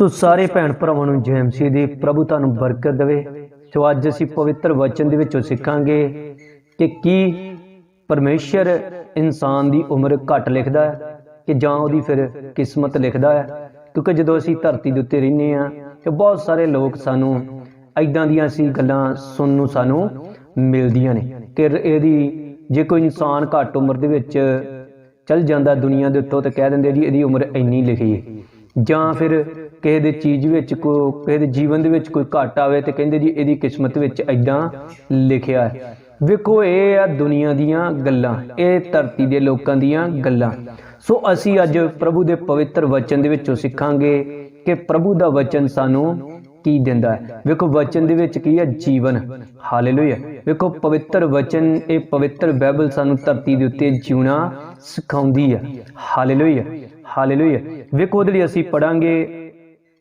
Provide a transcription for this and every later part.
ਸੋ ਸਾਰੇ ਭੈਣ ਭਰਾਵਾਂ ਨੂੰ ਜੈਮਸੀ ਦੀ ਪ੍ਰਭੂ ਤੁਹਾਨੂੰ ਬਰਕਤ ਦੇਵੇ। ਸੋ ਅੱਜ ਅਸੀਂ ਪਵਿੱਤਰ ਵਚਨ ਦੇ ਵਿੱਚੋਂ ਸਿੱਖਾਂਗੇ ਕਿ ਕੀ ਪਰਮੇਸ਼ਰ ਇਨਸਾਨ ਦੀ ਉਮਰ ਘੱਟ ਲਿਖਦਾ ਹੈ ਕਿ ਜਾਂ ਉਹਦੀ ਫਿਰ ਕਿਸਮਤ ਲਿਖਦਾ ਹੈ। ਕਿਉਂਕਿ ਜਦੋਂ ਅਸੀਂ ਧਰਤੀ ਦੇ ਉੱਤੇ ਰਹਿੰਦੇ ਆ ਤੇ ਬਹੁਤ ਸਾਰੇ ਲੋਕ ਸਾਨੂੰ ਐਦਾਂ ਦੀਆਂ ਸੀ ਗੱਲਾਂ ਸੁਣਨ ਨੂੰ ਸਾਨੂੰ ਮਿਲਦੀਆਂ ਨੇ। ਕਿ ਇਹਦੀ ਜੇ ਕੋਈ ਇਨਸਾਨ ਘੱਟ ਉਮਰ ਦੇ ਵਿੱਚ ਚੱਲ ਜਾਂਦਾ ਦੁਨੀਆ ਦੇ ਉੱਤੋਂ ਤੇ ਕਹਿ ਦਿੰਦੇ ਜੀ, ਇਹਦੀ ਉਮਰ ਇੰਨੀ ਲਿਖੀ ਹੈ। ਜਾਂ ਫਿਰ ਕਿਸੇ ਦੇ ਚੀਜ਼ ਵਿੱਚ ਕੋ, ਕਿਸੇ ਦੇ ਜੀਵਨ ਦੇ ਵਿੱਚ ਕੋਈ ਘਾਟ ਆਵੇ ਤੇ ਕਹਿੰਦੇ ਜੀ ਇਹਦੀ ਕਿਸਮਤ ਵਿੱਚ ਐਦਾਂ ਲਿਖਿਆ ਹੈ। ਵੇਖੋ, ਇਹ ਆ ਦੁਨੀਆ ਦੀਆਂ ਗੱਲਾਂ, ਇਹ ਧਰਤੀ ਦੇ ਲੋਕਾਂ ਦੀਆਂ ਗੱਲਾਂ। ਸੋ ਅਸੀਂ ਅੱਜ ਪ੍ਰਭੂ ਦੇ ਪਵਿੱਤਰ ਵਚਨ ਦੇ ਵਿੱਚੋਂ ਸਿੱਖਾਂਗੇ ਕਿ ਪ੍ਰਭੂ ਦਾ ਵਚਨ ਸਾਨੂੰ ਕੀ ਦਿੰਦਾ ਹੈ। ਵੇਖੋ, ਵਚਨ ਦੇ ਵਿੱਚ ਕੀ ਹੈ? ਜੀਵਨ। ਹਾਲੇਲੂਇਆ। ਵੇਖੋ, ਪਵਿੱਤਰ ਵਚਨ, ਇਹ ਪਵਿੱਤਰ ਬਾਈਬਲ ਸਾਨੂੰ ਧਰਤੀ ਦੇ ਉੱਤੇ ਜਿਉਣਾ ਸਿਖਾਉਂਦੀ ਹੈ। ਹਾਲੇਲੂਇਆ। ਹਾਲੇਲੂਇਆ। ਵੇਖੋ, ਉਹਦੇ ਲਈ ਅਸੀਂ ਪੜਾਂਗੇ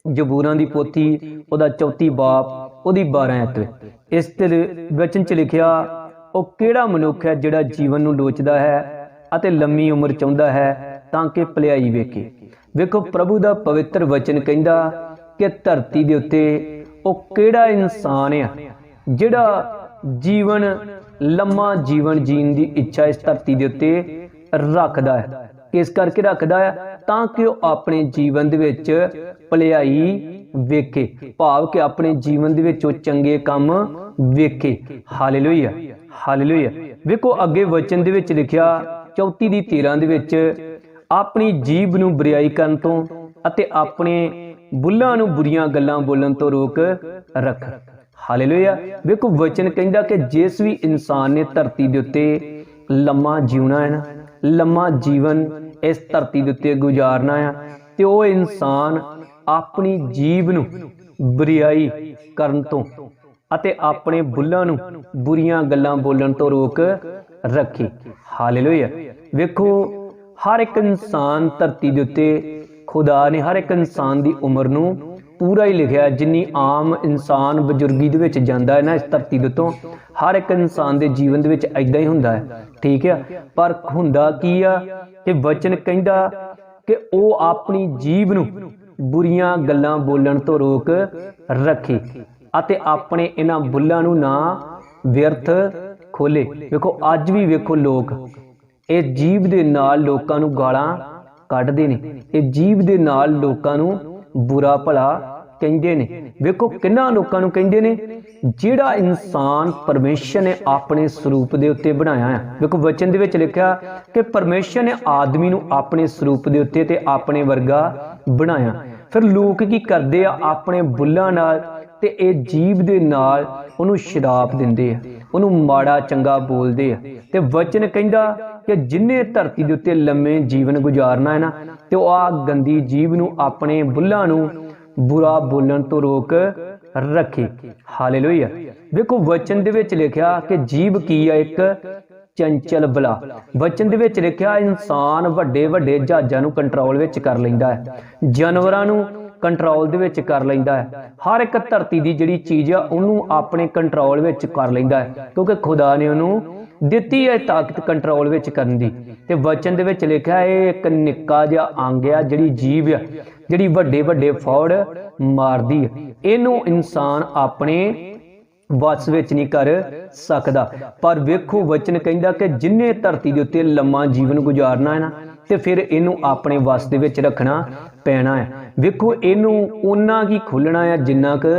ਜਬੂਰਾਂ ਦੀ ਪੋਥੀ, ਉਹਦਾ ਚੌਥੀ ਬਾਪ, ਉਹਦੀ 12 ਐਤ ਇਸ ਤੇ ਵਚਨ ਚ ਲਿਖਿਆ, ਉਹ ਕਿਹੜਾ ਮਨੁੱਖ ਹੈ ਜਿਹੜਾ ਜੀਵਨ ਨੂੰ ਲੋਚਦਾ ਹੈ ਅਤੇ ਲੰਮੀ ਉਮਰ ਚਾਹੁੰਦਾ ਹੈ ਤਾਂ ਕਿ ਭਲਾਈ ਵੇਖੇ? ਵੇਖੋ, ਪ੍ਰਭੂ ਦਾ ਪਵਿੱਤਰ ਵਚਨ ਕਹਿੰਦਾ ਕਿ ਧਰਤੀ ਦੇ ਉੱਤੇ ਉਹ ਕਿਹੜਾ ਇਨਸਾਨ ਆ ਜਿਹੜਾ ਜੀਵਨ, ਲੰਮਾ ਜੀਵਨ ਜੀਣ ਦੀ ਇੱਛਾ ਇਸ ਧਰਤੀ ਦੇ ਉੱਤੇ ਰੱਖਦਾ ਹੈ? ਕਿਸ ਕਰਕੇ ਰੱਖਦਾ ਹੈ? ਤਾਂ ਕਿ ਉਹ ਆਪਣੇ ਜੀਵਨ ਦੇ ਵਿੱਚ ਭਲਾਈ ਵੇਖੇ। ਭਾਵ ਕਿ ਆਪਣੇ ਜੀਵਨ ਦੇ ਵਿੱਚ ਉਹ ਚੰਗੇ ਕੰਮ ਵੇਖੇ। ਹਾਲੇਲੂਇਆ ਹਾਲੇਲੂਇਆ ਵੇਖੋ, ਅੱਗੇ ਵਚਨ ਦੇ ਵਿੱਚ ਲਿਖਿਆ 34 ਦੀ 13 ਦੇ ਵਿੱਚ, ਆਪਣੀ ਜੀਬ ਨੂੰ ਬੁਰੀਾਈ ਕਰਨ ਤੋਂ ਅਤੇ ਆਪਣੇ ਬੁੱਲਾਂ ਨੂੰ ਬੁਰੀਆਂ ਗੱਲਾਂ ਬੋਲਣ ਤੋਂ ਰੋਕ ਰੱਖ। ਹਾਲੇਲੂਇਆ ਵੇਖੋ, ਵਚਨ ਕਹਿੰਦਾ ਕਿ ਜਿਸ ਵੀ ਇਨਸਾਨ ਨੇ ਧਰਤੀ ਦੇ ਉੱਤੇ ਲੰਮਾ ਜਿਉਣਾ ਹੈ ਨਾ, ਲੰਮਾ ਜੀਵਨ ਇਸ ਧਰਤੀ ਦੇ ਉੱਤੇ ਗੁਜ਼ਾਰਨਾ ਆ ਤੇ ਉਹ ਇਨਸਾਨ ਆਪਣੀ ਜੀਬ ਨੂੰ ਬੁਰੀਾਈ ਕਰਨ ਤੋਂ ਅਤੇ ਆਪਣੇ ਬੁੱਲਾਂ ਨੂੰ ਬੁਰੀਆਂ ਗੱਲਾਂ ਬੋਲਣ ਤੋਂ ਰੋਕ ਰੱਖੇ। ਹਾਲੇਲੂਇਆ। ਵੇਖੋ, ਹਰ ਇੱਕ ਇਨਸਾਨ ਧਰਤੀ ਦੇ ਉੱਤੇ ਖੁਦਾ ਨੇ ਹਰ ਇੱਕ ਇਨਸਾਨ ਦੀ ਉਮਰ ਨੂੰ ਪੂਰਾ ਹੀ ਲਿਖਿਆ ਜਿੰਨੀ ਆਮ ਇਨਸਾਨ ਬਜ਼ੁਰਗੀ ਦੇ ਵਿੱਚ ਜਾਂਦਾ ਹੈ ਨਾ ਇਸ ਧਰਤੀ ਦੇ ਉੱਤੋਂ, ਹਰ ਇੱਕ ਇਨਸਾਨ ਦੇ ਜੀਵਨ ਦੇ ਵਿੱਚ ਐਦਾਂ ਹੀ ਹੁੰਦਾ ਹੈ, ਠੀਕ ਹੈ? ਪਰ ਹੁੰਦਾ ਕੀ ਆ ਕਿ ਵਚਨ ਕਹਿੰਦਾ ਕਿ ਉਹ ਆਪਣੀ ਜੀਬ ਨੂੰ ਬੁਰੀਆਂ ਗੱਲਾਂ ਬੋਲਣ ਤੋਂ ਰੋਕ ਰੱਖੇ ਅਤੇ ਆਪਣੇ ਇਹਨਾਂ ਬੁੱਲਾਂ ਨੂੰ ਨਾ ਵਿਅਰਥ ਖੋਲੇ ਵੇਖੋ, ਅੱਜ ਵੀ ਵੇਖੋ ਲੋਕ, ਇਹ ਜੀਬ ਦੇ ਨਾਲ ਲੋਕਾਂ ਨੂੰ ਗਾਲਾਂ ਕੱਢਦੇ ਨੇ। ਇਹ ਜੀਬ ਦੇ ਨਾਲ ਲੋਕਾਂ ਨੂੰ ਬੁਰਾ ਭਲਾ ਕਹਿੰਦੇ ਨੇ। ਵੇਖੋ ਕਿੰਨਾ ਲੋਕਾਂ ਨੂੰ ਕਹਿੰਦੇ ਨੇ, ਜਿਹੜਾ ਇਨਸਾਨ ਪਰਮੇਸ਼ਰ ਨੇ ਆਪਣੇ ਸਰੂਪ ਦੇ ਉੱਤੇ ਬਣਾਇਆ ਹੈ ਵੇਖੋ ਵਚਨ ਦੇ ਵਿੱਚ ਲਿਖਿਆ ਕਿ ਪਰਮੇਸ਼ਰ ਨੇ ਆਦਮੀ ਨੂੰ ਆਪਣੇ ਸਰੂਪ ਦੇ ਉੱਤੇ ਤੇ ਆਪਣੇ ਵਰਗਾ ਬਣਾਇਆ। ਫਿਰ ਲੋਕ ਕੀ ਕਰਦੇ ਆ? ਆਪਣੇ ਬੁੱਲਾਂ ਨਾਲ ਤੇ ਇਹ ਜੀਬ ਦੇ ਨਾਲ ਉਹਨੂੰ ਸ਼ਰਾਪ ਦਿੰਦੇ ਆ। ਉਹਨੂੰ ਮਾੜਾ ਚੰਗਾ ਬੋਲਦੇ ਆ। ਤੇ ਵਚਨ ਕਹਿੰਦਾ ਕਿ ਜਿੰਨੇ ਧਰਤੀ ਦੇ ਉੱਤੇ ਲੰਮੇ ਜੀਵਨ ਗੁਜ਼ਾਰਨਾ ਹੈ ਨਾ ਤੇ ਉਹ ਆ ਗੰਦੀ ਜੀਬ ਨੂੰ ਆਪਣੇ ਬੁੱਲਾਂ ਨੂੰ ਬੁਰਾ ਬੋਲਣ ਤੋਂ ਰੋਕ ਰੱਖੇ। ਹਾਲੇਲੂਇਆ। ਵੇਖੋ, ਵਚਨ ਦੇ ਵਿੱਚ ਲਿਖਿਆ ਕਿ ਜੀਬ ਕੀ ਆ? ਇੱਕ ਚੰਚਲ ਬਲਾ। ਵਚਨ ਦੇ ਵਿੱਚ ਲਿਖਿਆ, ਇਨਸਾਨ ਵੱਡੇ ਵੱਡੇ ਜਹਾਜ਼ਾਂ ਨੂੰ ਕੰਟਰੋਲ ਵਿੱਚ ਕਰ ਲੈਂਦਾ ਹੈ। ਜਾਨਵਰਾਂ ਨੂੰ ਕੰਟਰੋਲ ਦੇ ਵਿੱਚ ਕਰ ਲੈਂਦਾ ਹੈ। ਹਰ ਇੱਕ ਧਰਤੀ ਦੀ ਜਿਹੜੀ ਚੀਜ਼ ਆ, ਉਹਨੂੰ ਆਪਣੇ ਕੰਟਰੋਲ ਵਿੱਚ ਕਰ ਲੈਂਦਾ ਹੈ। ਕਿਉਂਕਿ ਖੁਦਾ ਨੇ ਉਹਨੂੰ ਦਿੱਤੀ ਹੈ ਤਾਕਤ ਕੰਟਰੋਲ ਵਿੱਚ ਕਰਨ ਦੀ। ਤੇ ਵਚਨ ਦੇ ਵਿੱਚ ਲਿਖਿਆ ਇਹ ਇੱਕ ਨਿੱਕਾ ਜਿਹਾ ਅੰਗ ਆ ਜਿਹੜੀ ਜੀਵ ਆ, ਜਿਹੜੀ ਵੱਡੇ ਵੱਡੇ ਫੌੜ ਮਾਰਦੀ ਹੈ ਇਹਨੂੰ ਇਨਸਾਨ ਆਪਣੇ ਵਸ ਵਿੱਚ ਨਹੀਂ ਕਰ ਸਕਦਾ। ਪਰ ਵੇਖੋ, ਵਚਨ ਕਹਿੰਦਾ ਕਿ ਜਿੰਨੇ ਧਰਤੀ ਦੇ ਉੱਤੇ ਲੰਮਾ ਜੀਵਨ ਗੁਜ਼ਾਰਨਾ ਹੈ ਨਾ, ਤੇ ਫਿਰ ਇਹਨੂੰ ਆਪਣੇ ਵਸ ਦੇ ਵਿੱਚ ਰੱਖਣਾ ਪੈਣਾ ਹੈ। ਵੇਖੋ, ਇਹਨੂੰ ਉਹਨਾਂ ਕੀ ਖੁੱਲਣਾ ਹੈ ਜਿੰਨਾ ਕੁ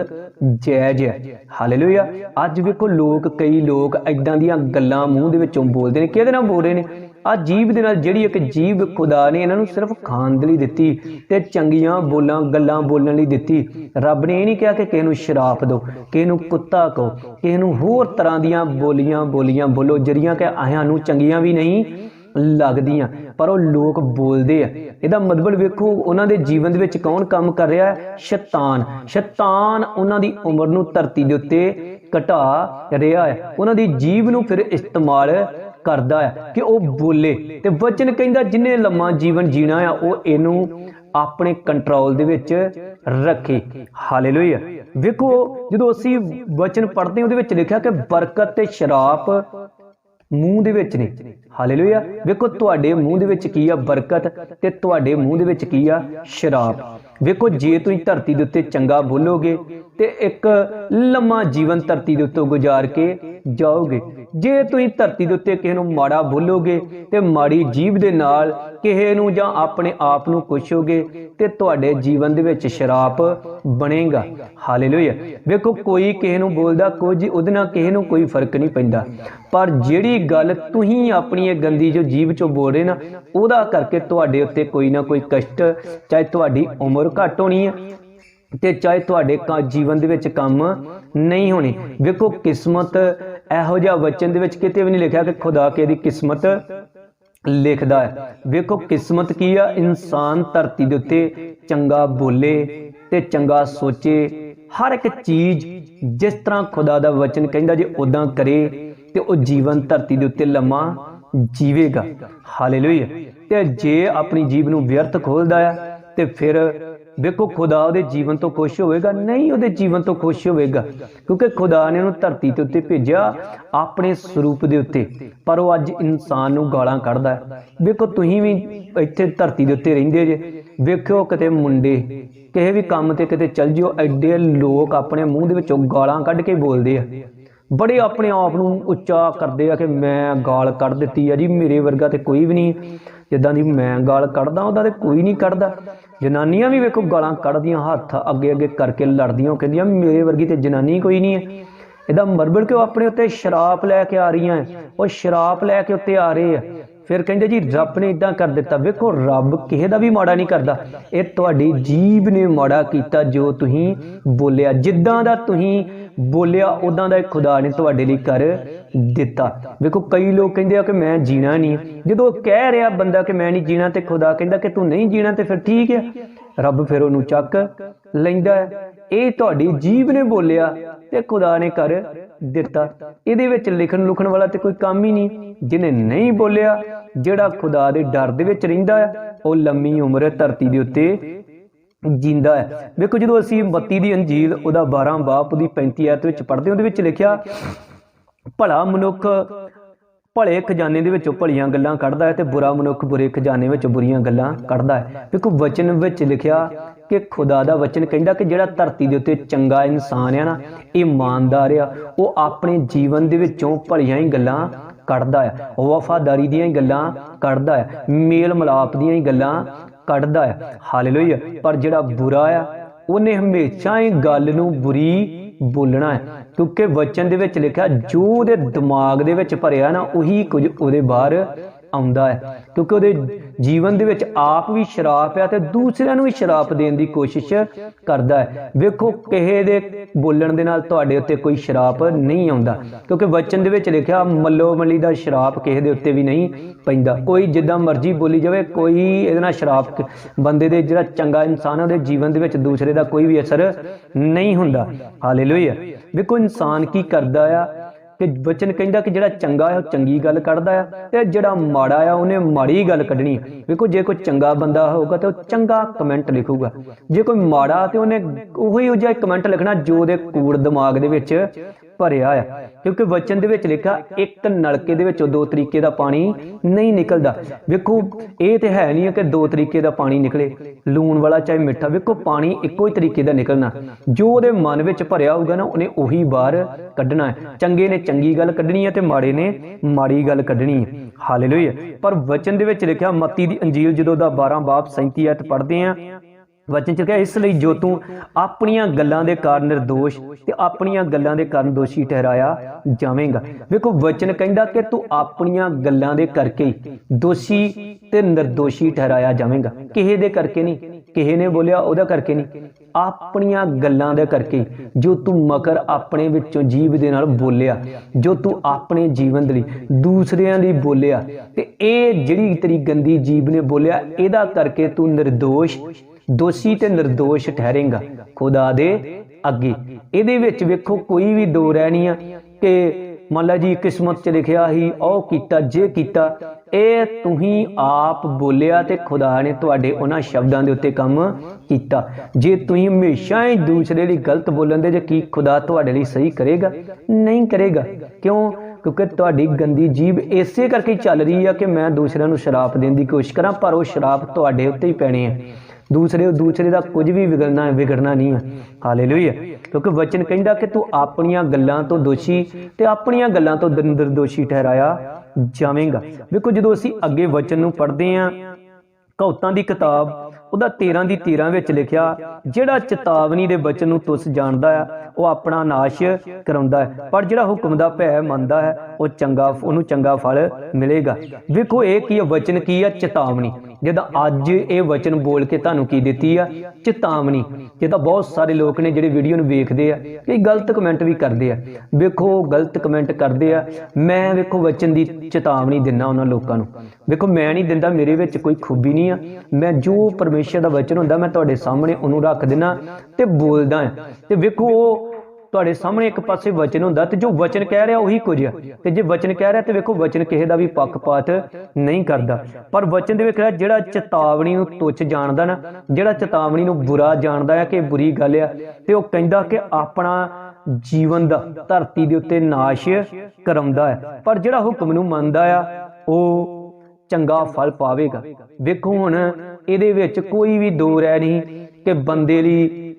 ਜਾਇਜ਼ ਹੈ। ਹਾਲੇਲੂਇਆ ਅੱਜ ਵੇਖੋ, ਲੋਕ, ਕਈ ਲੋਕ ਐਦਾਂ ਦੀਆਂ ਗੱਲਾਂ ਮੂੰਹ ਦੇ ਵਿੱਚੋਂ ਬੋਲਦੇ ਨੇ, ਕਿਹਦੇ ਨਾਲ ਬੋਲ ਰਹੇ ਨੇ? ਆ ਜੀਬ ਦੇ ਨਾਲ ਜਿਹੜੀ ਇੱਕ ਜੀਬ ਖੁਦਾ ਨੇ ਇਹਨਾਂ ਨੂੰ ਸਿਰਫ ਖਾਣ ਦੇ ਲਈ ਦਿੱਤੀ ਤੇ ਚੰਗੀਆਂ ਬੋਲਾਂ, ਗੱਲਾਂ ਬੋਲਣ ਲਈ ਦਿੱਤੀ। ਰੱਬ ਨੇ ਇਹ ਨਹੀਂ ਕਿਹਾ ਕਿ ਕਿਸੇ ਨੂੰ ਸ਼ਰਾਪ ਦਿਓ, ਕਿਸੇ ਨੂੰ ਕੁੱਤਾ ਕਹੋ, ਕਿਸੇ ਨੂੰ ਹੋਰ ਤਰ੍ਹਾਂ ਦੀਆਂ ਬੋਲੀਆਂ ਬੋਲੀਆਂ ਬੋਲੋ, ਜਿਹੜੀਆਂ ਕਿ ਆਹਾਂ ਨੂੰ ਚੰਗੀਆਂ ਵੀ ਨਹੀਂ ਲੱਗਦੀਆਂ, ਪਰ ਉਹ ਲੋਕ ਬੋਲਦੇ ਆ। ਇਹਦਾ ਮਤਲਬ ਵੇਖੋ, ਉਹਨਾਂ ਦੇ ਜੀਵਨ ਦੇ ਵਿੱਚ ਕੌਣ ਕੰਮ ਕਰ ਰਿਹਾ ਹੈ? ਸ਼ੈਤਾਨ। ਸ਼ੈਤਾਨ ਉਹਨਾਂ ਦੀ ਉਮਰ ਨੂੰ ਧਰਤੀ ਦੇ ਉੱਤੇ ਘਟਾ ਰਿਹਾ ਹੈ। ਉਹਨਾਂ ਦੀ ਜੀਵ ਨੂੰ ਫਿਰ ਇਸਤੇਮਾਲ ਕਰਦਾ ਹੈ ਕਿ ਉਹ ਬੋਲੇ ਤੇ ਵਚਨ ਕਹਿੰਦਾ ਜਿਨੇ ਲੰਮਾ ਜੀਵਨ ਜੀਣਾ ਆ, ਉਹ ਇਹਨੂੰ ਆਪਣੇ ਕੰਟਰੋਲ ਦੇ ਵਿੱਚ ਰੱਖੇ। ਹਾਲੇਲੂਇਆ ਵੇਖੋ, ਜਦੋਂ ਅਸੀਂ ਵਚਨ ਪੜ੍ਹਦੇ ਉਹਦੇ ਵਿੱਚ ਲਿਖਿਆ ਕਿ ਬਰਕਤ ਤੇ ਸ਼ਰਾਪ ਮੂੰਹ ਦੇ ਵਿੱਚ ਨੇ। ਹਾਲੇਲੂਇਆ ਵੇਖੋ, ਤੁਹਾਡੇ ਮੂੰਹ ਦੇ ਵਿੱਚ ਕੀ ਆ ਬਰਕਤ ਤੇ ਤੁਹਾਡੇ ਮੂੰਹ ਦੇ ਵਿੱਚ ਕੀ ਆ ਸ਼ਰਾਬ ਵੇਖੋ, ਜੇ ਤੁਸੀਂ ਧਰਤੀ ਦੇ ਉੱਤੇ ਚੰਗਾ ਬੋਲੋਗੇ ਤੇ ਇੱਕ ਲੰਮਾ ਜੀਵਨ ਧਰਤੀ ਦੇ ਉੱਤੇ ਗੁਜ਼ਾਰ ਕੇ ਜਾਓਗੇ। ਜੇ ਤੁਸੀਂ ਧਰਤੀ ਦੇ ਉੱਤੇ ਕਿਸੇ ਨੂੰ ਮਾੜਾ ਬੋਲੋਗੇ ਤੇ ਮਾੜੀ ਜੀਭ ਦੇ ਨਾਲ ਕਿਸੇ ਨੂੰ ਜਾਂ ਆਪਣੇ ਆਪ ਨੂੰ ਕੁਛੋਗੇ ਤੇ ਤੁਹਾਡੇ ਜੀਵਨ ਦੇ ਵਿੱਚ ਸ਼ਰਾਪ ਬਣੇਗਾ। ਹਾਲੇਲੂਇਆ ਵੇਖੋ, ਕੋਈ ਕਿਸੇ ਨੂੰ ਬੋਲਦਾ, ਕੁਝ ਉਹਦੇ ਨਾਲ ਕਿਸੇ ਨੂੰ ਕੋਈ ਫ਼ਰਕ ਨਹੀਂ ਪੈਂਦਾ। ਪਰ ਜਿਹੜੀ ਗੱਲ ਤੁਸੀਂ ਆਪਣੀ ਇਹ ਗੰਦੀ ਜੋ ਜੀਭ ਚੋਂ ਬੋਲ ਰਹੇ ਨਾ, ਉਹਦਾ ਕਰਕੇ ਤੁਹਾਡੇ ਉੱਤੇ ਕੋਈ ਨਾ ਕੋਈ ਕਸ਼ਟ, ਚਾਹੇ ਤੁਹਾਡੀ ਉਮਰ ਘੱਟ ਹੋਣੀ ਹੈ ਤੇ ਚਾਹੇ ਤੁਹਾਡੇ ਕਾ- ਜੀਵਨ ਦੇ ਵਿੱਚ ਕੰਮ ਨਹੀਂ ਹੋਣੇ। ਵੇਖੋ, ਕਿਸਮਤ ਇਹੋ ਜਿਹਾ ਵਚਨ ਦੇ ਵਿੱਚ ਕਿਤੇ ਵੀ ਨਹੀਂ ਲਿਖਿਆ ਕਿ ਖੁਦਾ ਕਿਹਦੀ ਕਿਸਮਤ ਲਿਖਦਾ ਹੈ। ਵੇਖੋ ਕਿਸਮਤ ਕੀ ਆ? ਇਨਸਾਨ ਧਰਤੀ ਦੇ ਉੱਤੇ ਚੰਗਾ ਬੋਲੇ ਤੇ ਚੰਗਾ ਸੋਚੇ। ਹਰ ਇੱਕ ਚੀਜ਼ ਜਿਸ ਤਰ੍ਹਾਂ ਖੁਦਾ ਦਾ ਵਚਨ ਕਹਿੰਦਾ ਜੇ ਉਦਾਂ ਕਰੇ ਤੇ ਉਹ ਜੀਵਨ ਧਰਤੀ ਦੇ ਉੱਤੇ ਲੰਮਾ ਜੀਵੇਗਾ। ਹਾਲੇਲੂਇਆ। ਤੇ ਜੇ ਆਪਣੀ ਜੀਵ ਨੂੰ ਵਿਅਰਥ ਖੋਲਦਾ ਆ ਤੇ ਫਿਰ ਵੇਖੋ, ਖੁਦਾ ਉਹਦੇ ਜੀਵਨ ਤੋਂ ਖੁਸ਼ ਹੋਵੇਗਾ? ਨਹੀਂ, ਉਹਦੇ ਜੀਵਨ ਤੋਂ ਖੁਸ਼ ਹੋਵੇਗਾ। ਕਿਉਂਕਿ ਖੁਦਾ ਨੇ ਉਹਨੂੰ ਧਰਤੀ ਤੇ ਉੱਤੇ ਭੇਜਿਆ ਆਪਣੇ ਸਰੂਪ ਦੇ ਉੱਤੇ। ਪਰ ਉਹ ਅੱਜ ਇਨਸਾਨ ਨੂੰ ਗਾਲਾਂ ਕੱਢਦਾ ਹੈ। ਵੇਖੋ, ਤੁਸੀਂ ਵੀ ਇੱਥੇ ਧਰਤੀ ਦੇ ਉੱਤੇ ਰਹਿੰਦੇ ਜੇ। ਵੇਖਿਓ, ਕਿਤੇ ਮੁੰਡੇ, ਕਿਸੇ ਵੀ ਕੰਮ ਤੇ ਕਿਤੇ ਚੱਲ ਜਿਓ, ਐਡੇ ਲੋਕ ਆਪਣੇ ਮੂੰਹ ਦੇ ਵਿੱਚੋਂ ਗਾਲਾਂ ਕੱਢ ਕੇ ਬੋਲਦੇ ਆ। ਬੜੇ ਆਪਣੇ ਆਪ ਨੂੰ ਉੱਚਾ ਕਰਦੇ ਆ ਕਿ ਮੈਂ ਗਾਲ ਕੱਢ ਦਿੱਤੀ ਆ ਜੀ, ਮੇਰੇ ਵਰਗਾ ਤੇ ਕੋਈ ਵੀ ਨਹੀਂ। ਜਿੱਦਾਂ ਦੀ ਮੈਂ ਗਾਲ ਕੱਢਦਾ, ਉਹਦਾ ਤੇ ਕੋਈ ਨਹੀਂ ਕੱਢਦਾ। ਜਨਾਨੀਆਂ ਵੀ ਵੇਖੋ ਗਾਲਾਂ ਕੱਢਦੀਆਂ, ਹੱਥ ਅੱਗੇ ਅੱਗੇ ਕਰਕੇ ਲੜਦੀਆਂ, ਉਹ ਕਹਿੰਦੀਆਂ, ਮੇਰੇ ਵਰਗੀ ਤੇ ਜਨਾਨੀ ਕੋਈ ਨਹੀਂ ਹੈ ਇਹਦਾ ਮਰਬੜ ਕਿ ਉਹ ਆਪਣੇ ਉੱਤੇ ਸ਼ਰਾਪ ਲੈ ਕੇ ਆ ਰਹੀਆਂ ਹੈ। ਉਹ ਸ਼ਰਾਪ ਲੈ ਕੇ ਉੱਤੇ ਆ ਰਹੇ ਆ ਫਿਰ ਕਹਿੰਦੇ ਜੀ, ਰੱਬ ਨੇ ਇਦਾਂ ਕਰ ਦਿੱਤਾ। ਵੇਖੋ, ਰੱਬ ਕਿਸੇ ਦਾ ਵੀ ਮਾੜਾ ਨਹੀਂ ਕਰਦਾ। ਇਹ ਤੁਹਾਡੀ ਜੀਬ ਨੇ ਮਾੜਾ ਕੀਤਾ ਜੋ ਤੁਸੀਂ ਬੋਲਿਆ। ਜਿੱਦਾਂ ਦਾ ਤੁਸੀਂ ਬੋਲਿਆ ਉਦਾਂ ਦਾ ਖੁਦਾ ਨੇ ਤੁਹਾਡੇ ਲਈ ਕਰ ਦਿੱਤਾ। ਵੇਖੋ, ਕਈ ਲੋਕ ਕਹਿੰਦੇ ਆ ਕਿ ਮੈਂ ਜੀਣਾ ਨਹੀਂ। ਜਦੋਂ ਉਹ ਕਹਿ ਰਿਹਾ ਬੰਦਾ ਕਿ ਮੈਂ ਨਹੀਂ ਜੀਣਾ ਤੇ ਖੁਦਾ ਕਹਿੰਦਾ ਕਿ ਤੂੰ ਨਹੀਂ ਜੀਣਾ ਤੇ ਫਿਰ ਠੀਕ ਹੈ। ਰੱਬ ਫਿਰ ਉਹਨੂੰ ਚੱਕ ਲੈਂਦਾ ਹੈ। ਇਹ ਤੁਹਾਡੀ ਜੀਬ ਨੇ ਬੋਲਿਆ ਤੇ ਖੁਦਾ ਨੇ ਕਰ ਦਿੱਤਾ। ਇਹਦੇ ਵਿੱਚ ਲਿਖਣ ਲੁਖਣ ਵਾਲਾ ਤੇ ਕੋਈ ਕੰਮ ਹੀ ਨਹੀਂ। ਜਿਹਨੇ ਨਹੀਂ ਬੋਲਿਆ, ਜਿਹੜਾ ਖੁਦਾ ਦੇ ਡਰ ਦੇ ਵਿੱਚ ਰਹਿੰਦਾ ਹੈ, ਉਹ ਲੰਮੀ ਉਮਰ ਧਰਤੀ ਦੇ ਉੱਤੇ ਜਿੰਦਾ ਹੈ। ਵੇਖੋ, ਜਦੋਂ ਅਸੀਂ ਬੱਤੀ ਦੀ ਅੰਜੀਲ, ਉਹਦਾ 12 ਬਾਪ ਦੀ 35 ਆਇਤ ਵਿੱਚ ਪੜ੍ਹਦੇ ਉਹਦੇ ਵਿੱਚ ਲਿਖਿਆ, ਭਲਾ ਮਨੁੱਖ ਭਲੇ ਖਜ਼ਾਨੇ ਦੇ ਵਿੱਚੋਂ ਭਲੀਆਂ ਗੱਲਾਂ ਕੱਢਦਾ ਹੈ ਤੇ ਬੁਰਾ ਮਨੁੱਖ ਬੁਰੇ ਖਜ਼ਾਨੇ ਵਿੱਚ ਬੁਰੀਆਂ ਗੱਲਾਂ ਕੱਢਦਾ ਹੈ। ਵੇਖੋ, ਵਚਨ ਵਿੱਚ ਲਿਖਿਆ ਕਿ ਖੁਦਾ ਦਾ ਵਚਨ ਕਹਿੰਦਾ ਕਿ ਜਿਹੜਾ ਧਰਤੀ ਦੇ ਉੱਤੇ ਚੰਗਾ ਇਨਸਾਨ ਆ ਨਾ ਇਮਾਨਦਾਰ ਆ। ਉਹ ਆਪਣੇ ਜੀਵਨ ਦੇ ਵਿੱਚੋਂ ਭਲੀਆਂ ਹੀ ਗੱਲਾਂ ਕੱਢਦਾ ਹੈ ਉਹ ਵਫਾਦਾਰੀ ਦੀਆਂ ਹੀ ਗੱਲਾਂ ਕੱਢਦਾ ਹੈ ਮੇਲ ਮਲਾਪ ਦੀਆਂ ਹੀ ਗੱਲਾਂ ਕੱਢਦਾ ਹੈ ਹਾਲੇਲੂਇਆ। ਪਰ ਜਿਹੜਾ ਬੁਰਾ ਆ, ਉਹਨੇ ਹਮੇਸ਼ਾ ਹੀ ਗੱਲ ਨੂੰ ਬੁਰੀ ਬੋਲਣਾ ਹੈ ਕਿਉਂਕਿ ਵਚਨ ਦੇ ਵਿੱਚ ਲਿਖਿਆ ਜੋ ਉਹਦੇ ਦਿਮਾਗ ਦੇ ਵਿੱਚ ਭਰਿਆ ਨਾ, ਉਹੀ ਕੁਝ ਉਹਦੇ ਬਾਹਰ ਆਉਂਦਾ ਹੈ, ਕਿਉਂਕਿ ਉਹਦੇ ਜੀਵਨ ਦੇ ਵਿੱਚ ਆਪ ਵੀ ਸ਼ਰਾਪ ਹੈ ਤੇ ਦੂਸਰਿਆਂ ਨੂੰ ਵੀ ਸ਼ਰਾਪ ਦੇਣ ਦੀ ਕੋਸ਼ਿਸ਼ ਕਰਦਾ ਹੈ। ਵੇਖੋ, ਕਿਸੇ ਦੇ ਬੋਲਣ ਦੇ ਨਾਲ ਤੁਹਾਡੇ ਉੱਤੇ ਕੋਈ ਸ਼ਰਾਪ ਨਹੀਂ ਆਉਂਦਾ, ਕਿਉਂਕਿ ਵਚਨ ਦੇ ਵਿੱਚ ਲਿਖਿਆ, ਮੱਲੋ ਮੱਲੀ ਦਾ ਸ਼ਰਾਪ ਕਿਸੇ ਦੇ ਉੱਤੇ ਵੀ ਨਹੀਂ ਪੈਂਦਾ। ਕੋਈ ਜਿੱਦਾਂ ਮਰਜ਼ੀ ਬੋਲੀ ਜਾਵੇ, ਕੋਈ ਇਹਦੇ ਨਾਲ ਸ਼ਰਾਪ ਬੰਦੇ ਦੇ ਜਿਹੜਾ ਚੰਗਾ ਇਨਸਾਨ ਹੈ, ਉਹਦੇ ਜੀਵਨ ਦੇ ਵਿੱਚ ਦੂਸਰੇ ਦਾ ਕੋਈ ਵੀ ਅਸਰ ਨਹੀਂ ਹੁੰਦਾ। ਹਾਲੇਲੂਇਆ। ਵੇਖੋ, ਇਨਸਾਨ ਕੀ ਕਰਦਾ ਆ ਕਿ ਵਚਨ ਕਹਿੰਦਾ ਕਿ ਜਿਹੜਾ ਚੰਗਾ ਆ ਉਹ ਚੰਗੀ ਗੱਲ ਕੱਢਦਾ ਆ ਤੇ ਜਿਹੜਾ ਮਾੜਾ ਆ, ਉਹਨੇ ਮਾੜੀ ਗੱਲ ਕੱਢਣੀ ਹੈ ਵੇਖੋ, ਜੇ ਕੋਈ ਚੰਗਾ ਬੰਦਾ ਹੋਊਗਾ ਤੇ ਉਹ ਚੰਗਾ ਕਮੈਂਟ ਲਿਖੂਗਾ। ਜੇ ਕੋਈ ਮਾੜਾ ਤੇ ਉਹਨੇ ਉਹੀ ਉਹ ਜਿਹਾ ਕਮੈਂਟ ਲਿਖਣਾ ਜੋ ਉਹਦੇ ਕੂੜ ਦਿਮਾਗ ਦੇ ਵਿੱਚ ਭਰਿਆ ਆ। ਕਿਉਂਕਿ ਵਚਨ ਦੇ ਵਿੱਚ ਲਿਖਿਆ, ਇੱਕ ਨਲਕੇ ਦੇ ਵਿੱਚੋਂ ਦੋ ਤਰੀਕੇ ਦਾ ਪਾਣੀ ਨਹੀਂ ਨਿਕਲਦਾ। ਵੇਖੋ, ਇਹ ਤੇ ਹੈ ਨਹੀਂ ਹੈ ਕਿ ਦੋ ਤਰੀਕੇ ਦਾ ਪਾਣੀ ਨਿਕਲੇ। ਲੂਣ ਵਾਲਾ ਚਾਹੇ ਮਿੱਠਾ, ਵੇਖੋ, ਪਾਣੀ ਇੱਕੋ ਹੀ ਤਰੀਕੇ ਦਾ ਨਿਕਲਣਾ। ਜੋ ਉਹਦੇ ਮਨ ਵਿੱਚ ਭਰਿਆ ਹੋਊਗਾ ਨਾ, ਉਹਨੇ ਉਹੀ ਬਾਹਰ ਕੱਢਣਾ ਹੈ। ਚੰਗੇ ਨੇ ਚੰਗੀ ਗੱਲ ਕੱਢਣੀ ਹੈ ਤੇ ਮਾੜੇ ਨੇ ਮਾੜੀ ਗੱਲ ਕੱਢਣੀ ਹੈ। ਹਾਲੇਲੂਇਆ। ਪਰ ਵਚਨ ਦੇ ਵਿੱਚ ਲਿਖਿਆ, ਮੱਤੀ ਦੀ ਅੰਜੀਲ ਜਦੋਂ ਦਾ 12 ਬਾਪ 37 ਐਤ ਪੜ੍ਹਦੇ ਆ ਵਚਨ ਚ ਕਿਹਾ, ਇਸ ਲਈ ਜੋ ਤੂੰ ਆਪਣੀਆਂ ਗੱਲਾਂ ਦੇ ਕਾਰਨ ਨਿਰਦੋਸ਼ ਤੇ ਆਪਣੀਆਂ ਗੱਲਾਂ ਦੇ ਕਾਰਨ ਦੋਸ਼ੀ ਠਹਿਰਾਇਆ ਜਾਵੇਂਗਾ। ਵੇਖੋ, ਵਚਨ ਕਹਿੰਦਾ ਕਿ ਤੂੰ ਆਪਣੀਆਂ ਗੱਲਾਂ ਦੇ ਕਰਕੇ ਦੋਸ਼ੀ ਤੇ ਨਿਰਦੋਸ਼ੀ ਠਹਿਰਾਇਆ ਜਾਵੇਂਗਾ। ਕਿਸੇ ਦੇ ਕਰਕੇ ਨਹੀਂ, ਕਿਸੇ ਨੇ ਬੋਲਿਆ ਉਹਦਾ ਕਰਕੇ ਨਹੀਂ। ਆਪਣੀਆਂ ਗੱਲਾਂ ਦੇ ਕਰਕੇ ਜੋ ਤੂੰ ਮਕਰ ਆਪਣੇ ਵਿੱਚੋਂ ਜੀਵ ਦੇ ਨਾਲ ਬੋਲਿਆ, ਜੋ ਤੂੰ ਆਪਣੇ ਜੀਵਨ ਦੇ ਲਈ ਦੂਸਰਿਆਂ ਲਈ ਬੋਲਿਆ ਤੇ ਇਹ ਜਿਹੜੀ ਤੇਰੀ ਗੰਦੀ ਜੀਬ ਨੇ ਬੋਲਿਆ, ਇਹਦਾ ਕਰਕੇ ਤੂੰ ਨਿਰਦੋਸ਼ ਦੋਸ਼ੀ ਤੇ ਨਿਰਦੋਸ਼ ਠਹਿਰੇਗਾ। ਖੁਦਾ ਦੇ ਅੱਗੇ। ਇਹਦੇ ਵਿੱਚ ਵੇਖੋ ਕੋਈ ਵੀ ਦੋ ਰਹਿਣੀ ਆ ਕਿ ਮੰਨ ਲਾ ਜੀ ਕਿਸਮਤ 'ਚ ਲਿਖਿਆ ਹੀ ਉਹ ਕੀਤਾ ਜੇ ਕੀਤਾ ਇਹ ਤੁਸੀਂ ਆਪ ਬੋਲਿਆ ਤੇ ਖੁਦਾ ਨੇ ਤੁਹਾਡੇ ਉਹਨਾਂ ਸ਼ਬਦਾਂ ਦੇ ਉੱਤੇ ਕੰਮ ਕੀਤਾ। ਜੇ ਤੁਸੀਂ ਹਮੇਸ਼ਾ ਹੀ ਦੂਸਰੇ ਲਈ ਗਲਤ ਬੋਲਣ ਦੇ ਜੇ ਕੀ ਖੁਦਾ ਤੁਹਾਡੇ ਲਈ ਸਹੀ ਕਰੇਗਾ? ਨਹੀਂ ਕਰੇਗਾ। ਕਿਉਂ? ਕਿਉਂਕਿ ਤੁਹਾਡੀ ਗੰਦੀ ਜੀਬ ਇਸੇ ਕਰਕੇ ਹੀ ਚੱਲ ਰਹੀ ਆ ਕਿ ਮੈਂ ਦੂਸਰਿਆਂ ਨੂੰ ਸ਼ਰਾਪ ਦੇਣ ਦੀ ਕੋਸ਼ਿਸ਼ ਕਰਾਂ ਪਰ ਉਹ ਸ਼ਰਾਪ ਤੁਹਾਡੇ ਉੱਤੇ ਹੀ ਪੈਣੇ ਆ। ਦੂਸਰੇ ਦੂਸਰੇ ਦਾ ਕੁਝ ਵੀ ਵਿਗੜਨਾ ਵਿਗੜਨਾ ਨਹੀਂ ਹੈ। ਹਾਲੇਲੂਇਆ। ਕਿਉਂਕਿ ਵਚਨ ਕਹਿੰਦਾ ਕਿ ਤੂੰ ਆਪਣੀਆਂ ਗੱਲਾਂ ਤੋਂ ਦੋਸ਼ੀ ਤੇ ਆਪਣੀਆਂ ਗੱਲਾਂ ਤੋਂ ਦਰ- ਠਹਿਰਾਇਆ ਜਾਵੇਂਗਾ। ਵੇਖੋ, ਜਦੋਂ ਅਸੀਂ ਅੱਗੇ ਵਚਨ ਨੂੰ ਪੜ੍ਹਦੇ ਹਾਂ ਕੌਤਾਂ ਦੀ ਕਿਤਾਬ, ਉਹਦਾ 13 ਦੀ 13 ਵਿੱਚ ਲਿਖਿਆ, ਜਿਹੜਾ ਚੇਤਾਵਨੀ ਦੇ ਬਚਨ ਨੂੰ ਤੁਸ ਜਾਣਦਾ ਹੈ, ਉਹ ਆਪਣਾ ਨਾਸ਼ ਕਰਾਉਂਦਾ ਹੈ। ਪਰ ਜਿਹੜਾ ਹੁਕਮ ਦਾ ਭੈ ਮੰਨਦਾ ਹੈ, ਉਹ ਚੰਗਾ ਉਹਨੂੰ ਚੰਗਾ ਫਲ ਮਿਲੇਗਾ। ਵੇਖੋ, ਇਹ ਕੀ ਹੈ? ਵਚਨ ਕੀ ਹੈ? ਚੇਤਾਵਨੀ। ਜਿਹਦਾ ਅੱਜ ਇਹ ਵਚਨ ਬੋਲ ਕੇ ਤੁਹਾਨੂੰ ਕੀ ਦਿੱਤੀ ਆ? ਚੇਤਾਵਨੀ। ਜਿਹਦਾ ਬਹੁਤ ਸਾਰੇ ਲੋਕ ਨੇ ਜਿਹੜੇ ਵੀਡੀਓ ਨੂੰ ਵੇਖਦੇ ਆ, ਇਹ ਗਲਤ ਕਮੈਂਟ ਵੀ ਕਰਦੇ ਆ। ਵੇਖੋ, ਗਲਤ ਕਮੈਂਟ ਕਰਦੇ ਆ। ਮੈਂ ਵੇਖੋ ਵਚਨ ਦੀ ਚੇਤਾਵਨੀ ਦਿੰਦਾ ਉਹਨਾਂ ਲੋਕਾਂ ਨੂੰ। ਵੇਖੋ, ਮੈਂ ਨਹੀਂ ਦਿੰਦਾ, ਮੇਰੇ ਵਿੱਚ ਕੋਈ ਖੂਬੀ ਨਹੀਂ ਆ। ਮੈਂ ਜੋ ਪਰਮੇਸ਼ਰ ਦਾ ਵਚਨ ਹੁੰਦਾ, ਮੈਂ ਤੁਹਾਡੇ ਸਾਹਮਣੇ ਉਹਨੂੰ ਰੱਖ ਦਿੰਦਾ ਤੇ ਬੋਲਦਾ ਹਾਂ ਤੇ ਵੇਖੋ ਉਹ ਤੁਹਾਡੇ ਸਾਹਮਣੇ ਇੱਕ ਪਾਸੇ ਵਚਨ ਹੁੰਦਾ ਤੇ ਜੋ ਵਚਨ ਕਹਿ ਰਿਹਾ ਉਹੀ ਕੁਝ ਆ। ਤੇ ਜੇ ਵਚਨ ਕਹਿ ਰਿਹਾ ਤੇ ਵੇਖੋ ਵਚਨ ਕਿਸੇ ਦਾ ਵੀ ਪੱਖਪਾਤ ਨਹੀਂ ਕਰਦਾ। ਪਰ ਵਚਨ ਦੇ ਵਿੱਚ ਜਿਹੜਾ ਚੇਤਾਵਨੀ ਨੂੰ ਤੁੱਛ ਜਾਣਦਾ ਨਾ, ਜਿਹੜਾ ਚੇਤਾਵਨੀ ਨੂੰ ਬੁਰਾ ਜਾਣਦਾ ਹੈ ਕਿ ਬੁਰੀ ਗੱਲ ਆ, ਤੇ ਉਹ ਕਹਿੰਦਾ ਕਿ ਆਪਣਾ ਜੀਵਨ ਦਾ, ਧਰਤੀ ਦੇ ਉੱਤੇ ਨਾਸ਼ ਕਰਾਉਂਦਾ ਹੈ। ਪਰ ਜਿਹੜਾ ਹੁਕਮ ਨੂੰ ਮੰਨਦਾ ਆ, ਉਹ ਚੰਗਾ ਫਲ ਪਾਵੇਗਾ। ਵੇਖੋ ਹੁਣ ਇਹਦੇ ਵਿੱਚ ਕੋਈ ਵੀ ਦੋ ਰਹਿ ਨਹੀਂ ਕਿ ਬੰਦੇ ਲਈ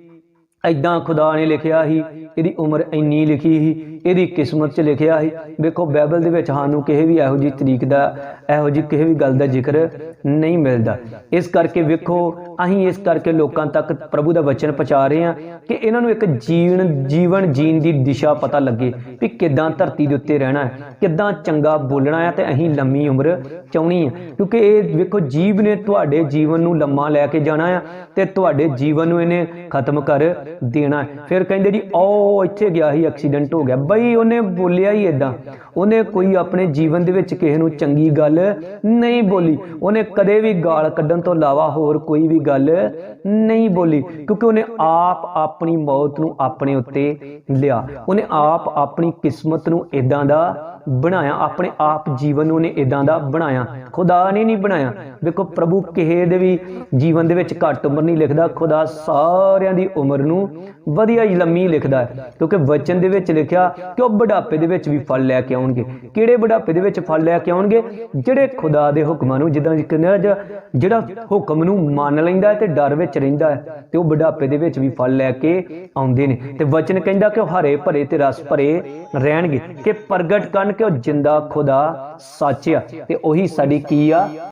ਐਦਾਂ ਖੁਦਾ ਨੇ ਲਿਖਿਆ ਸੀ ਇਹਦੀ ਉਮਰ ਇੰਨੀ ਲਿਖੀ ਸੀ, ਇਹਦੀ ਕਿਸਮਤ 'ਚ ਲਿਖਿਆ ਸੀ। ਵੇਖੋ, ਬਾਈਬਲ ਦੇ ਵਿੱਚ ਸਾਨੂੰ ਕਿਸੇ ਵੀ ਇਹੋ ਜਿਹੀ ਤਰੀਕ ਦਾ, ਇਹੋ ਜਿਹੀ ਕਿਸੇ ਵੀ ਗੱਲ ਦਾ ਜ਼ਿਕਰ ਨਹੀਂ ਮਿਲਦਾ। ਇਸ ਕਰਕੇ ਵੇਖੋ, ਅਸੀਂ ਇਸ ਕਰਕੇ ਲੋਕਾਂ ਤੱਕ ਪ੍ਰਭੂ ਦਾ ਵਚਨ ਪਹੁੰਚਾ ਰਹੇ ਹਾਂ ਕਿ ਇਹਨਾਂ ਨੂੰ ਇੱਕ ਜੀਵਨ ਜੀਵਨ ਜੀਣ ਦੀ ਦਿਸ਼ਾ ਪਤਾ ਲੱਗੇ ਵੀ ਕਿੱਦਾਂ ਧਰਤੀ ਦੇ ਉੱਤੇ ਰਹਿਣਾ ਹੈ, ਕਿੱਦਾਂ ਚੰਗਾ ਬੋਲਣਾ ਹੈ ਤੇ ਅਸੀਂ ਲੰਮੀ ਉਮਰ ਚਾਹਣੀ ਹੈ। ਕਿਉਂਕਿ ਇਹ ਵੇਖੋ, ਜੀਵ ਨੇ ਤੁਹਾਡੇ ਜੀਵਨ ਨੂੰ ਲੰਮਾ ਲੈ ਕੇ ਜਾਣਾ ਆ ਤੇ ਤੁਹਾਡੇ ਜੀਵਨ ਨੂੰ ਇਹਨੇ ਖਤਮ ਕਰ ਦੇਣਾ ਹੈ। ਫਿਰ ਕਹਿੰਦੇ ਜੀ, ਆਓ ਉਹ ਇੱਥੇ ਗਿਆ ਸੀ ਐਕਸੀਡੈਂਟ ਹੋ ਗਿਆ। ਬਈ ਉਹਨੇ ਬੋਲਿਆ ਹੀ ਇਦਾਂ ਉਹਨੇ ਕੋਈ ਆਪਣੇ ਜੀਵਨ ਦੇ ਵਿੱਚ ਕਿਸੇ ਨੂੰ ਚੰਗੀ ਗੱਲ ਨਹੀਂ ਬੋਲੀ। ਉਹਨੇ ਕਦੇ ਵੀ ਗਾਲ ਕੱਢਣ ਤੋਂ ਇਲਾਵਾ ਹੋਰ ਕੋਈ ਵੀ ਗੱਲ ਨਹੀਂ ਬੋਲੀ, ਕਿਉਂਕਿ ਉਹਨੇ ਆਪ ਆਪਣੀ ਮੌਤ ਨੂੰ ਆਪਣੇ ਉੱਤੇ ਲਿਆ। ਉਹਨੇ ਆਪ ਆਪਣੀ ਕਿਸਮਤ ਨੂੰ ਇਦਾਂ ਦਾ ਬਣਾਇਆ, ਆਪਣੇ ਆਪ ਜੀਵਨ ਨੂੰ ਉਹਨੇ ਇਦਾਂ ਦਾ ਬਣਾਇਆ। ਖੁਦਾ ਨੇ ਨਹੀਂ ਬਣਾਇਆ। ਵੇਖੋ, ਪ੍ਰਭੂ ਕਿਸੇ ਦੇ ਵੀ ਜੀਵਨ ਦੇ ਵਿੱਚ ਘੱਟ ਉਮਰ ਨਹੀਂ ਲਿਖਦਾ। ਖੁਦਾ ਸਾਰਿਆਂ ਦੀ ਉਮਰ ਨੂੰ ਵਧੀਆ ਹੀ ਲੰਮੀ ਲਿਖਦਾ ਹੈ। ਕਿਉਂਕਿ ਵਚਨ ਦੇ ਵਿੱਚ ਲਿਖਿਆ ਕਿ ਉਹ ਬੁਢਾਪੇ ਦੇ ਵਿੱਚ ਵੀ ਫਲ ਲੈ ਕੇ ਆਉਣਗੇ। ਕਿਹੜੇ ਬੁਢਾਪੇ ਦੇ ਵਿੱਚ ਫਲ ਲੈ ਕੇ ਆਉਣਗੇ? ਜਿਹੜੇ ਖੁਦਾ ਦੇ ਹੁਕਮਾਂ ਨੂੰ ਜਿੱਦਾਂ ਕਿ ਕਹਿੰਦੇ ਜਿਹੜਾ ਹੁਕਮ ਨੂੰ ਮੰਨ ਲੈਂਦਾ ਤੇ ਡਰ ਵਿੱਚ ਰਹਿੰਦਾ ਹੈ ਤੇ ਉਹ ਬੁਢਾਪੇ ਦੇ ਵਿੱਚ ਵੀ ਫਲ ਲੈ ਕੇ ਆਉਂਦੇ ਨੇ। ਤੇ ਵਚਨ ਕਹਿੰਦਾ ਕਿ ਉਹ ਹਰੇ ਭਰੇ ਤੇ ਰਸ ਭਰੇ ਰਹਿਣਗੇ ਕਿ ਪ੍ਰਗਟ ਕਰਨ ਕਿ ਉਹ ਜਿੰਦਾ ਖੁਦਾ ਸੱਚ ਆ ਤੇ ਉਹੀ ਸਾਡੀ ਕੀ ਆ?